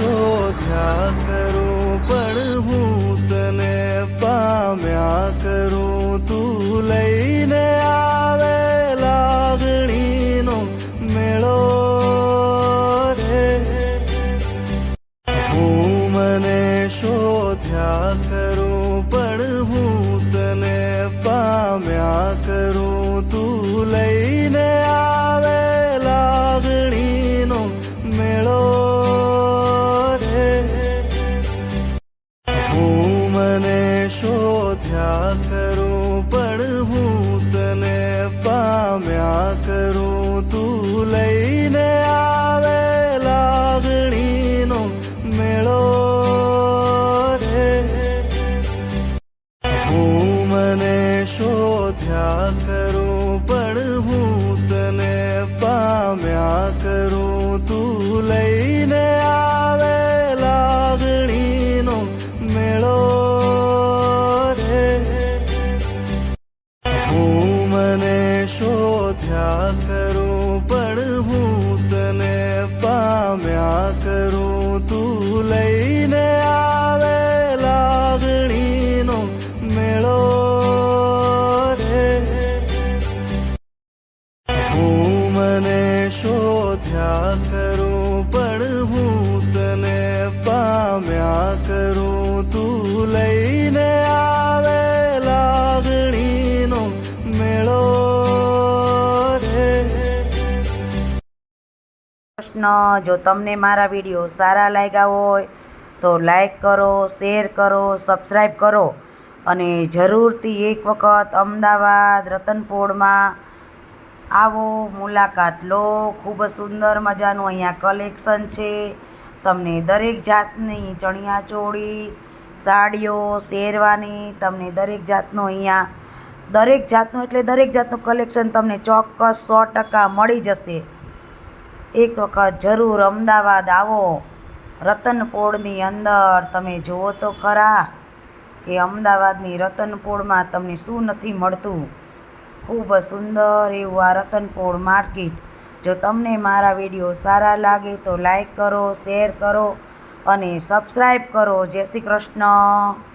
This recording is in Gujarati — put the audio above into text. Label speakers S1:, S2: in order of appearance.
S1: શોધ્યા કરું, પણ હું તને પામ્યા કરું. તું લઈને આવે લાગણીનો મેળો રે. હું મને શોધ્યા કરું, પણ હું તને પામ્યા કરું. શોધ્યા કરું પણ હું તને પામ્યા કરું તું લઈને આવે લાગણીનો મેળો રે હું મને શોધ્યા કરું પણ હું તને પામ્યા કરું મને શોધ્યા કરું, પણ હું તને પામ્યા કરું. તું લઈને આવે લાગણીનો મેળો રે. હું મને શોધ્યા કરું, પણ હું તને પામ્યા કરું. તું લઈને આવે
S2: પ્રશ્ન. જો તમને મારા વીડિયો સારા લાગ્યા હોય, તો લાઈક કરો, શેર કરો, સબસ્ક્રાઈબ કરો. અને જરૂરથી એક વખત અમદાવાદ રતનપોળમાં આવો મુલાકાત લો. ખૂબ સુંદર મજાનું અહીંયા કલેક્શન છે. તમને દરેક જાતની ચણિયાચોળી સાડીઓ શેરવાની, તમને દરેક જાતનું અહીંયા, દરેક જાતનું એટલે દરેક જાતનું કલેક્શન તમને ચોક્કસ સો ટકા મળી જશે. એક વખત જરૂર અમદાવાદ આવો. રતનપોળની અંદર તમે જુઓ તો ખરા કે અમદાવાદની રતનપોળમાં તમને શું નથી મળતું. ખૂબ સુંદર એવું આ રતનપોળ માર્કેટ. જો તમને મારા વીડિયો સારા લાગે તો લાઈક કરો, શેર કરો અને સબસ્ક્રાઈબ કરો. જય શ્રી કૃષ્ણ.